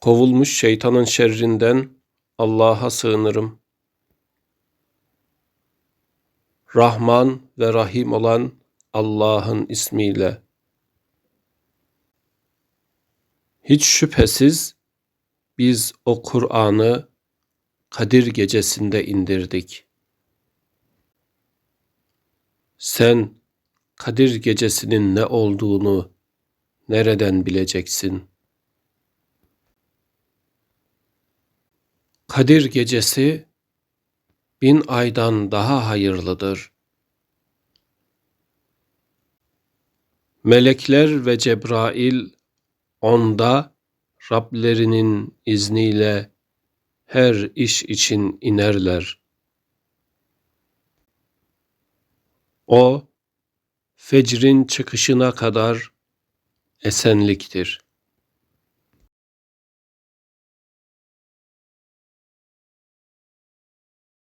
Kovulmuş şeytanın şerrinden Allah'a sığınırım. Rahman ve Rahim olan Allah'ın ismiyle. Hiç şüphesiz biz o Kur'an'ı Kadir gecesinde indirdik. Sen Kadir gecesinin ne olduğunu nereden bileceksin? Kadir gecesi bin aydan daha hayırlıdır. Melekler ve Cebrail onda Rablerinin izniyle her iş için inerler. O fecrin çıkışına kadar esenliktir.